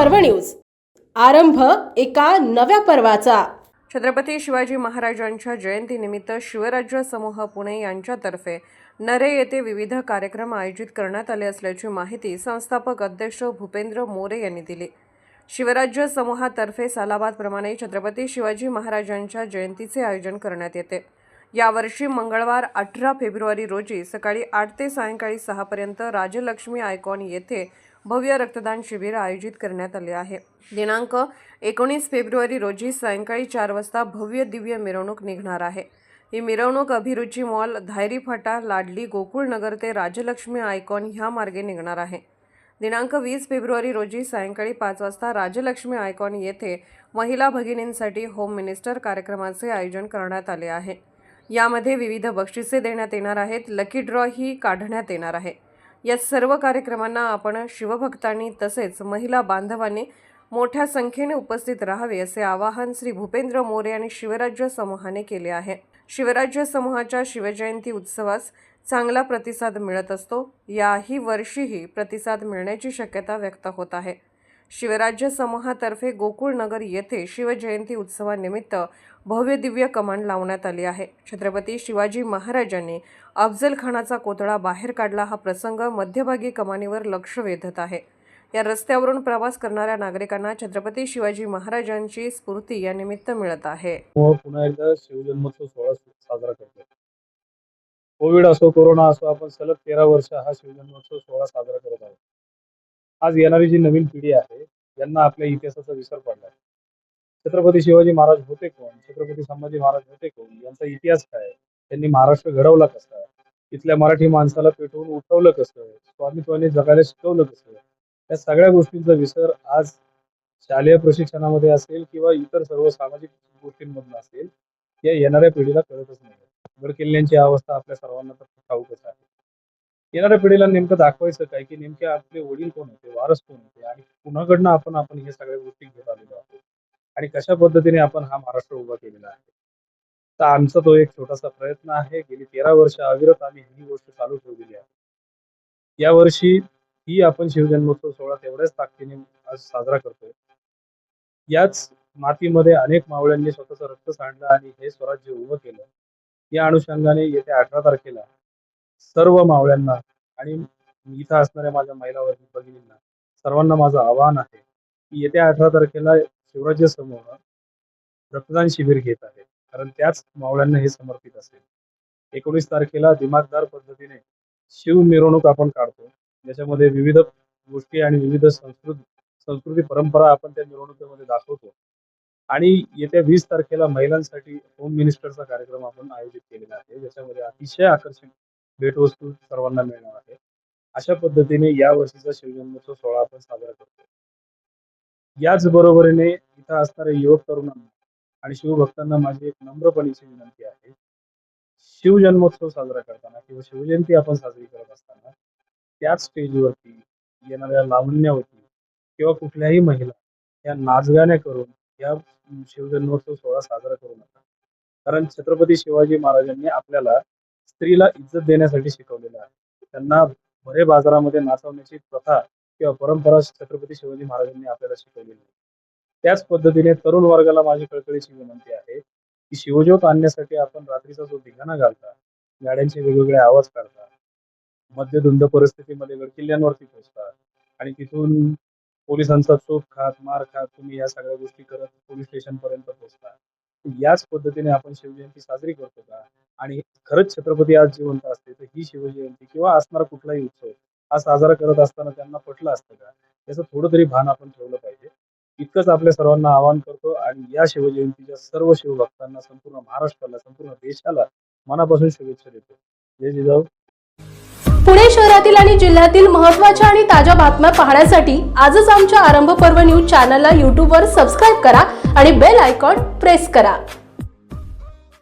पर्व न्यूज. आरंभ एका नव्या पर्वाचा. छत्रपती शिवाजी महाराजांच्या जयंतीनिमित्त शिवराज्य समूह पुणे यांच्यातर्फे नरे येथे विविध कार्यक्रम आयोजित करण्यात आले असल्याची माहिती संस्थापक अध्यक्ष भूपेंद्र मोरे यांनी दिली. शिवराज्य समूहातर्फे सालाबादप्रमाणे छत्रपती शिवाजी महाराजांच्या जयंतीचे आयोजन करण्यात येते. यावर्षी मंगळवार अठरा फेब्रुवारी रोजी सकाळी आठ ते सायंकाळी सहापर्यंत राजलक्ष्मी आयकॉन येथे भव्य रक्तदान शिबिर आयोजित करण्यात आले आहे. दिनांक एकोणीस फेब्रुवारी रोजी सायंकाळी चार वाजता भव्य दिव्य मिरवणूक निघणार आहे. ही मिरवणूक अभिरुची मॉल धायरी फाटा लाडली गोकुळनगर ते राजलक्ष्मी आयकॉन ह्या मार्गे निघणार आहे. दिनांक वीस फेब्रुवारी रोजी सायंकाळी पाच वाजता राजलक्ष्मी आयकॉन येथे महिला भगिनींसाठी होम मिनिस्टर कार्यक्रमाचे आयोजन करण्यात आले आहे. यामध्ये विविध बक्षिसे देण्यात येणार आहेत. लकी ड्रॉ ही काढण्यात येणार आहे. या सर्व कार्यक्रमांना आपण शिवभक्तांनी तसेच महिला बांधवांनी मोठ्या संख्येने उपस्थित राहावे असे आवाहन श्री भूपेंद्र मोरे आणि शिवराज्य समूहाने केले आहे. शिवराज्य समूहाच्या शिवजयंती उत्सवास चांगला प्रतिसाद मिळत असतो. याही वर्षीही प्रतिसाद मिळण्याची शक्यता व्यक्त होत आहे. शिवराज्य समूहातर्फे गोकुळनगर येथे शिवजयंती उत्सवानिमित्त भव्य दिव्य कमान लावण्यात आली आहे. छत्रपती शिवाजी महाराजांनी अफजल खानाचा कोतळा बाहेर काढला. हा प्रसंग मध्यभागी कमानीवर लक्ष वेधत आहे. या रस्त्यावरून प्रवास करणाऱ्या नागरिकांना छत्रपती शिवाजी महाराजांची स्फूर्ती या निमित्त मिळत आहे. पुन्हा एकदा शिवजन्मोत्सव सोहळा साजरा करतो कोविड असो कोरोना असो आपण सलग तेरा वर्ष हा शिवजन्मोत्सव सोहळा साजरा करत आहोत. आज येणारी जी नवीन पिढी आहे यांना आपल्या इतिहासाचा विसर पडला छत्रपती शिवाजी महाराज होते कोण? छत्रपती संभाजी महाराज होते कोण? यांचा इतिहास काय त्यांनी महाराष्ट्र घडवला कसा इथल्या मराठी माणसाला पेटवून उठवलं कसं स्वामित्वाने जगायला शिकवलं कसं या सगळ्या गोष्टींचा विसर आज शालेय प्रशिक्षणामध्ये असेल किंवा इतर सर्व सामाजिक गोष्टींमधून असेल या येणाऱ्या पिढीला कळतच नाही. गड किल्ल्यांची अवस्था आपल्या सर्वांना तर ठाऊकच आहे. येणाऱ्या पिढीला नेमकं दाखवायचं काय? की नेमके आपले वडील कोण होते? वारस कोण होते? आणि कुणाकडनं आपण आपण हे सगळ्या गोष्टी घेत आलेलो आहोत. आणि कशा पद्धतीने आपण हा महाराष्ट्र उभा केलेला आहे? तर आमचा तो एक छोटासा प्रयत्न आहे. गेली तेरा वर्ष अविरत आम्ही ही गोष्ट चालू ठेवलेली आहे. यावर्षी ही आपण शिवजन्मोत्सव सोहळा तेवढ्याच ताकदीने आज साजरा करतोय. याच मातीमध्ये अनेक मावळ्यांनी स्वतःचं रक्त सांडलं आणि हे स्वराज्य उभं केलं. या अनुषंगाने येत्या अठरा तारखेला सर्व मावळ्यांना आणि इथं असणाऱ्या माझ्या महिला वर्ग- भगिनींना सर्वांना माझं आवाहन आहे की येत्या अठरा तारखेला शिवराज्य समूह रक्तदान शिबिर घेत आहे. कारण त्याच मावळ्यांना हे समर्पित असेल. एकोणीस तारखेला दिमागदार पद्धतीने शिव मिरवणूक आपण काढतो. ज्याच्यामध्ये विविध गोष्टी आणि विविध संस्कृत संस्कृती परंपरा आपण त्या मिरवणुकीमध्ये दाखवतो. आणि येत्या वीस तारखेला महिलांसाठी होम मिनिस्टरचा कार्यक्रम आपण आयोजित केलेला आहे. ज्याच्यामध्ये अतिशय आकर्षक भेटवस्तू सर्वांना मिळणार आहे. अशा पद्धतीने या वर्षीचा शिवजन्मोत्सव सोहळा आपण साजरा करतो याच बरोबरीने इथं असणाऱ्या युवक तरुणांना आणि शिवभक्तांना माझी एक नम्रपणीची विनंती आहे. शिवजन्मोत्सव साजरा करताना किंवा शिवजयंती आपण साजरी करत असताना त्याच स्टेजवरती येणाऱ्या लावण्यावरती किंवा कुठल्याही महिला या नाचगाण्या करून या शिवजन्मोत्सव सोहळा साजरा करू नका. कारण छत्रपती शिवाजी महाराजांनी आपल्याला स्त्रीला इज्जत देण्यासाठी शिकवलेलं आहे. त्यांना भरे बाजारामध्ये नाचवण्याची प्रथा किंवा परंपरा छत्रपती शिवाजी महाराजांनी आपल्याला शिकवलेली आहे. त्याच पद्धतीने तरुण वर्गाला माझी कळकळीची विनंती आहे की शिवज्योत आणण्यासाठी आपण रात्रीचा जो धिंगाणा घालता गाड्यांचे वेगवेगळे आवाज काढता मध्यधुंद परिस्थितीमध्ये गडकिल्ल्यांवरती पोहोचता आणि तिथून पोलिसांचा चोप खात मार खात तुम्ही या सगळ्या गोष्टी करत पोलीस स्टेशन पर्यंत पोहोचता. याच पद्धतीने आपण शिवजयंती साजरी करतो का? आणि खरंच छत्रपती आज जिवंत असते तर ही शिवजयंती किंवा असणारा कुठलाही उत्सव हा साजरा करत असताना त्यांना पटलं असतं का? याचं थोडं तरी भान आपण ठेवलं पाहिजे. इतकंच आपल्या सर्वांना आवाहन करतो आणि या शिवजयंतीच्या सर्व शिवभक्तांना संपूर्ण महाराष्ट्राला संपूर्ण देशाला मनापासून शुभेच्छा देतो. जय जिजाऊ. पुणे शहरातील आणि जिल्ह्यातील महत्त्वाच्या आणि ताज्या बातम्या पाहण्यासाठी आजच आमच्या आरंभ पर्व न्यूज चॅनलला यूट्यूबवर सबस्क्राईब करा आणि बेल आयकॉन प्रेस करा.